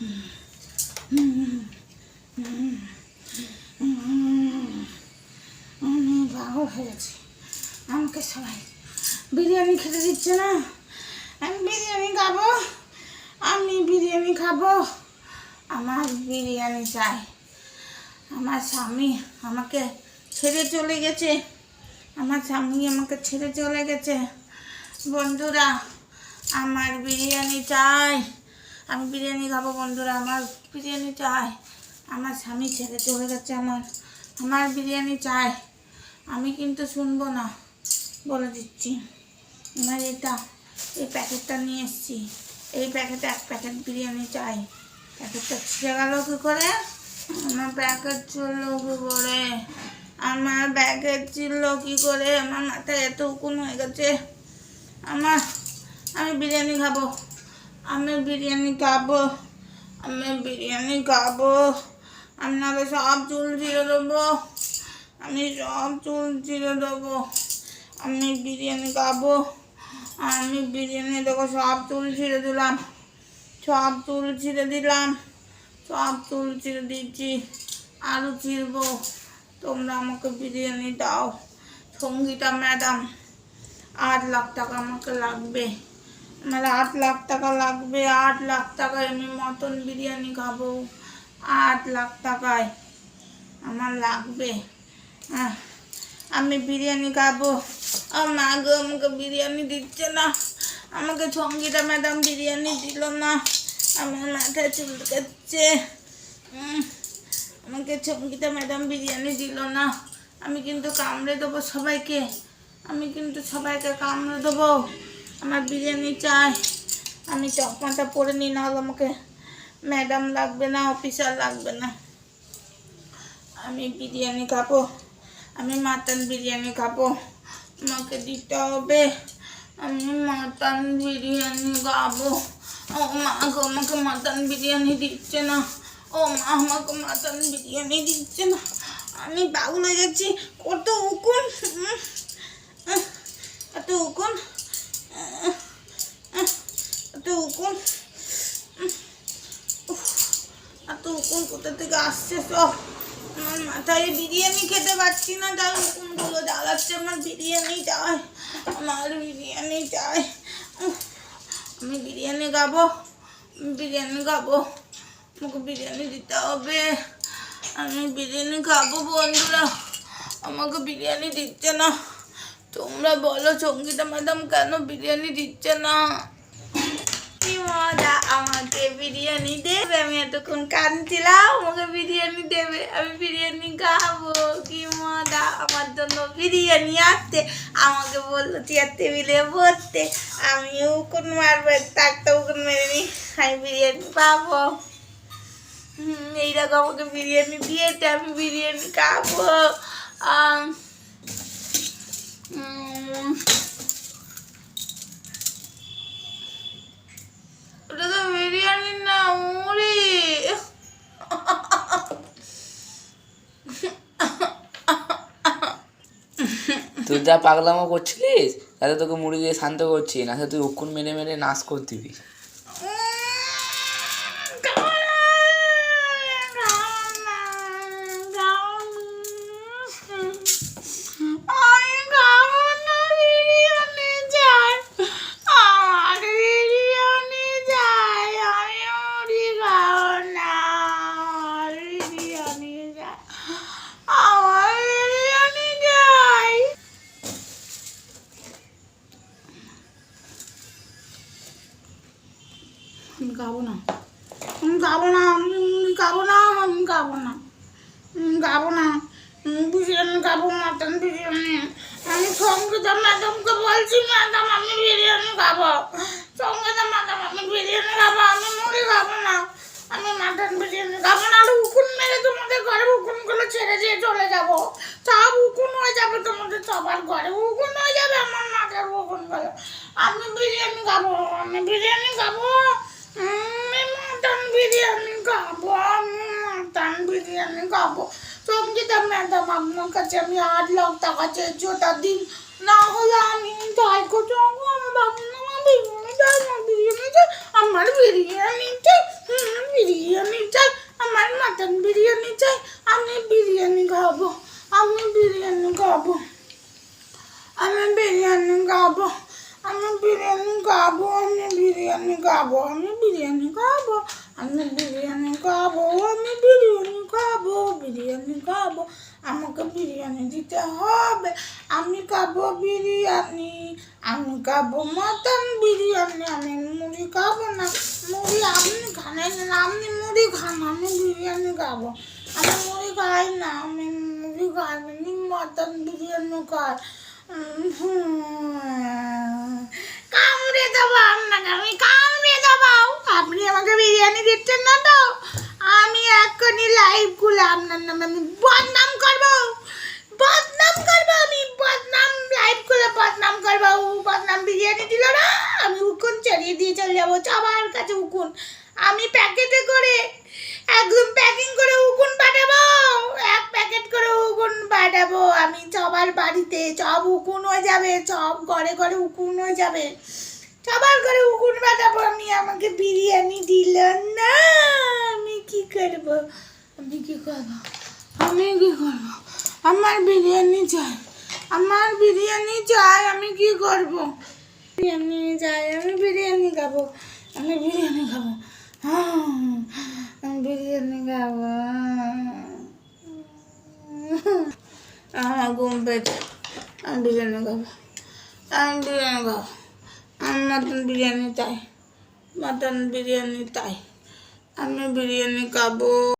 আমি আমাকে সবাই বিরিয়ানি খেতে দিচ্ছে না? আমি বিরিয়ানি খাব, আমি বিরিয়ানি খাব। আমার বিরিয়ানি চাই। আমার স্বামী আমাকে ছেড়ে চলে গেছে। আমার স্বামী আমাকে ছেড়ে চলে গেছে। বন্ধুরা, আমার বিরিয়ানি চাই। আমি বিরিয়ানি খাব বন্ধুরা, আমার বিরিয়ানি চাই। আমার স্বামী ছেড়ে চলে গেছে আমার। আমার বিরিয়ানি চাই। আমি কিন্তু শুনব না, বলে দিচ্ছি। আমার এটা, এই প্যাকেটটা নিয়ে এসেছি। এই প্যাকেটে এক প্যাকেট বিরিয়ানি চাই। প্যাকেটটা ছিঁড়ে গেল কী করে? আমার প্যাকেট ছিল কী করে? আমার প্যাকেট ছিল কী করে? আমার মাথায় এত উকুন হয়ে গেছে। আমার, আমি বিরিয়ানি খাব। আমি বিরিয়ানি খাব, আমি বিরিয়ানি খাব। নাহলে সব চুল ছিঁড়ে দেবো, আমি সব চুল ছিঁড়ে দেবো। আমি বিরিয়ানি খাব, আমি বিরিয়ানি দেখো, সব চুল ছিঁড়ে দিলাম, সব চুল ছিঁড়ে দিলাম, সব চুল ছিঁড়ে দিচ্ছি আরও ছিঁড়বো। তোমরা আমাকে বিরিয়ানি দাও, সঙ্গীতা ম্যাডাম, আট লাখ টাকা আমাকে লাগবে। আমার আট লাখ টাকা লাগবে, আট লাখ টাকায় আমি মটন বিরিয়ানি খাব, আট লাখ টাকায় আমার লাগবে। আমি বিরিয়ানি খাব। মা গো, আমাকে বিরিয়ানি দিচ্ছে না। আমাকে সঙ্গীতা ম্যাডাম বিরিয়ানি দিল না। আমার মাথায় চুলকাচ্ছে। আমাকে সঙ্গীতা ম্যাডাম বিরিয়ানি দিল না। আমি কিন্তু কামড়ে দেবো সবাইকে। আমি কিন্তু সবাইকে কামড়ে দেবো। আমার বিরিয়ানি চাই। আমি চকমাটা পরে নিই না হলে আমাকে ম্যাডাম লাগবে না, অফিসার লাগবে না। আমি বিরিয়ানি খাব, আমি মাটন বিরিয়ানি খাব। আমাকে দিতে হবে, আমি মাটন বিরিয়ানি খাব। ও মা আমাকে মাটন বিরিয়ানি দিচ্ছে না। ও মা, আমাকে মাটন বিরিয়ানি দিচ্ছে না। আমি পাগল হয়ে যাচ্ছি কত উকুন এত উকুন। উফ, এত উকুন কোথা থেকে আসছে সব আমার মাথায় বিরিয়ানি খেতে পারছি না তাই উকুনগুলো জ্বালাচ্ছে আমার বিরিয়ানি চাই আমার বিরিয়ানি চাই। আমি বিরিয়ানি খাব বিরিয়ানি খাব আমাকে বিরিয়ানি দিতে হবে। আমি বিরিয়ানি খাব বন্ধুরা আমাকে বিরিয়ানি দিচ্ছে না। তোমরা বলো সঙ্গীতা ম্যাডাম কেন বিরিয়ানি দিচ্ছে না? বিরিয়ানি দেবে? আমি এতক্ষণ কাঁদছিলাম, আমাকে বিরিয়ানি দেবে। আমি বিরিয়ানি খাব, কি মজা। আমার জন্য বিরিয়ানি আসতে আমাকে বলল, চেয়ার টেবিলে বসতে। আমি উকুন মারবো তাকটা উকুন মেরে নি আমি বিরিয়ানি পাবো। এইরকম আমাকে বিরিয়ানি দিয়েছে, আমি বিরিয়ানি খাব আম, উম, ওটা তো বিরিয়ানি না মুড়ি তুই যা পাগলামো করছিলিস, তাতে তোকে মুড়ি দিয়ে শান্ত করছি না তুই উকুন মেরে মেরে নাশ করতিবি খাব না খাব না আমি খাব না গাবো না বিরিয়ানি খাব, মাটন বিরিয়ানি। আমি সঙ্গীতা ম্যাডামকে বলছি, ম্যাডাম, আমি বিরিয়ানি খাব। সঙ্গীতা ম্যাডাম, আমি বিরিয়ানি খাব, আমি মুড়ি খাব না, আমি মাটন বিরিয়ানি খাব না। আর উকুন মেরে তোমাদের ঘরে উকুনগুলো ছেড়ে দিয়ে চলে যাব। সব উকুন হয়ে যাবে তোমাদের সবার ঘরে। উকুন হয়ে যাবে আমার মাথার উকুনগুলো। আমি বিরিয়ানি খাব, আমি বিরিয়ানি খাব মাটন বিরিয়ানি খাব আমি মাটন বিরিয়ানি খাব সঙ্গীতা ম্যাডাম আপনার কাছে আমি আট লাখ টাকা চেয়েছি ওটা দিন না হলে আমি তাই করছি আমার বাবু আমার বিরিয়ানি চাই আমার বিরিয়ানি চাই আমার বিরিয়ানি চাই হুম, বিরিয়ানি বিরিয়ানি চাই আমার মাটন বিরিয়ানি চাই আমি বিরিয়ানি খাব আমি বিরিয়ানি খাব আমি বিরিয়ানি খাব আমি বিরিয়ানি খাব, আমি বিরিয়ানি খাব, আমি বিরিয়ানি খাব, আমি বিরিয়ানি খাব, আমি বিরিয়ানি খাব বিরিয়ানি খাব, আমাকে বিরিয়ানি দিতে হবে আমি খাব বিরিয়ানি, আমি খাব মটন বিরিয়ানি, আমি মুড়ি খাব না, মুড়ি আপনি খানেন না আপনি মুড়ি খান আমি বিরিয়ানি খাব আমি মুড়ি খাই না, আমি মুড়ি খাই মটন বিরিয়ানি খাই। কামড়ে আপনাকে, আমি কামড়ে আপনি আমাকে বিরিয়ানি দিচ্ছেন না তো? আমি লাইভ খুলে আপনার বদনাম করব। বদনাম আমি, বদনাম লাইভ খুলে বদনাম বদনাম বিরিয়ানি না, আমি চড়িয়ে দিয়ে চলে যাব। কাছে আমি প্যাকেটে করে, একদম প্যাকিং করে উকুন এক করে উকুন পাঠাবো আমি সবার বাড়িতে সব উকুন হয়ে যাবে সব ঘরে ঘরে উকুন হয়ে যাবে। সবার ঘরে উকুন পাঠাবো আমি আমাকে বিরিয়ানি দিল না। আমি কি করব? আমি কি করব? আমি কি করব? আমার বিরিয়ানি চাই। আমার বিরিয়ানি চাই আমি কি করব? বিরিয়ানি চাই আমি বিরিয়ানি খাব। আমি বিরিয়ানি খাব। হ্যাঁ, আমি বিরিয়ানি খাব। আমার আমি বিরিয়ানি খাব। আমি বিরিয়ানি খাব। আমি মটন বিরিয়ানি চাই। মটন বিরিয়ানি চাই। আমি বিরিয়ানি খাব।